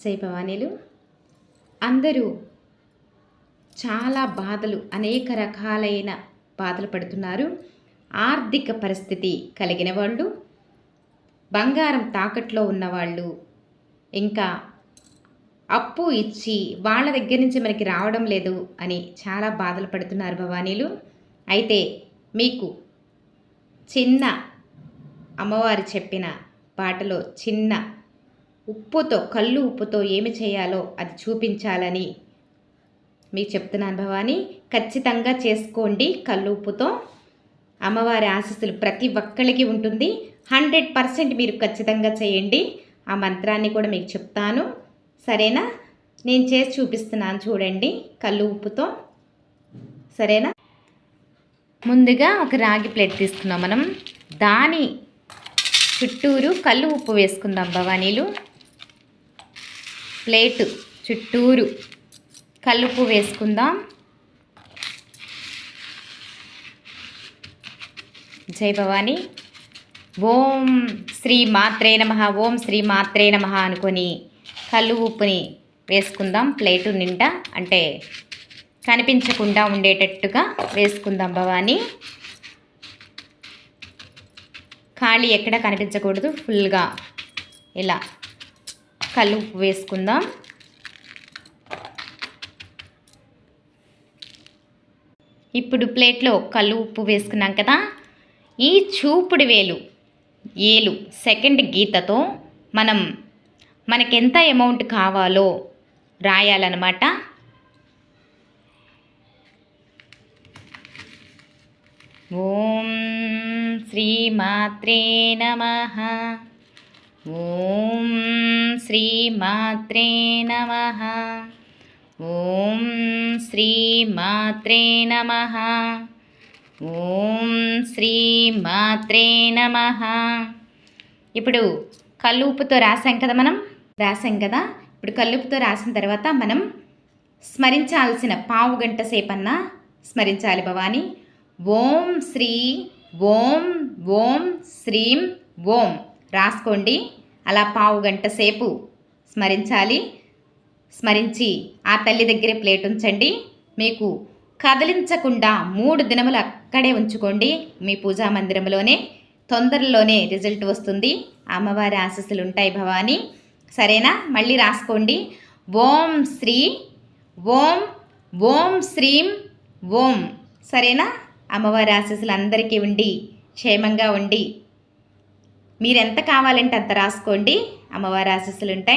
జై భవానీలు. అందరూ చాలా బాధలు అనేక రకాలైన బాధలు పడుతున్నారు. ఆర్థిక పరిస్థితి కలిగిన వాళ్ళు బంగారం తాకట్లో ఉన్నవాళ్ళు ఇంకా అప్పు ఇచ్చి వాళ్ళ దగ్గర నుంచి మనకి రావడం లేదు అని చాలా బాధలు పడుతున్నారు భవానీలు. అయితే మీకు చిన్న అమ్మవారు చెప్పిన పాటలో చిన్న ఉప్పుతో కళ్ళు ఉప్పుతో ఏమి చేయాలో అది చూపించాలని. మీకు చెప్తున్నాను భవాని ఖచ్చితంగా చేసుకోండి కళ్ళు ఉప్పుతో. అమ్మవారి ఆశీస్సులు ప్రతి ఒక్కరికి ఉంటుంది. హండ్రెడ్ పర్సెంట్ మీరు ఖచ్చితంగా చేయండి. ఆ మంత్రాన్ని కూడా మీకు చెప్తాను. సరేనా? నేను చేసి చూపిస్తున్నాను చూడండి కళ్ళు ఉప్పుతో. సరేనా? ముందుగా ఒక రాగి ప్లేట్ తీసుకున్నాం మనం. దాని చుట్టూరు కళ్ళు ఉప్పు వేసుకుందాం భవానీలు. ప్లేటు చుట్టూరు కల్లుప్పు వేసుకుందాం. జై భవాని. ఓం శ్రీ మాత్రే నమ ఓం శ్రీ మాత్రే నమ అనుకొని కళ్ళు ఉప్పుని వేసుకుందాం. ప్లేటు నిండా అంటే కనిపించకుండా ఉండేటట్టుగా వేసుకుందాం భవాని. ఖాళీ ఎక్కడ కనిపించకూడదు ఫుల్గా. ఇలా. కళ్ళు ఉప్పు వేసుకుందాం. ఇప్పుడు ప్లేట్లో కళ్ళు ఉప్పు వేసుకున్నాం కదా. ఈ చూపుడు వేలు ఏలు సెకండ్ గీతతో మనం మనకెంత అమౌంట్ కావాలో రాయాలన్నమాట. ఓం శ్రీమాత్రే నమ. ఓం శ్రీమాత్రే నమ. ఓం శ్రీమాత్రే నమ. ఓం శ్రీమాత్రే నమ. ఇప్పుడు కల్లుపుతో రాసాం కదా మనం? రాసాం కదా? ఇప్పుడు కల్లుపుతో రాసిన తర్వాత మనం స్మరించాల్సిన పావు గంట సేపన్నా స్మరించాలి భవాని. ఓం శ్రీ ఓం ఓం శ్రీం ఓం. రాసుకోండి. అలా పావు గంట సేపు స్మరించాలి. స్మరించి ఆ తల్లి దగ్గరే ప్లేట్ ఉంచండి. మీకు కదిలించకుండా మూడు దినములు అక్కడే ఉంచుకోండి. మీ పూజా మందిరంలోనే తొందరలోనే రిజల్ట్ వస్తుంది. అమ్మవారి ఆశీస్సులు ఉంటాయి భవాని. సరేనా? మళ్ళీ రాసుకోండి. ఓం శ్రీ ఓం ఓం శ్రీం ఓం. సరేనా? అమ్మవారి ఆశస్సులు అందరికీ ఉండి క్షేమంగా ఉండి. మీరెంత కావాలంటే అంత రాసుకోండి. అమ్మవారి ఆశీస్సులు ఉంటాయి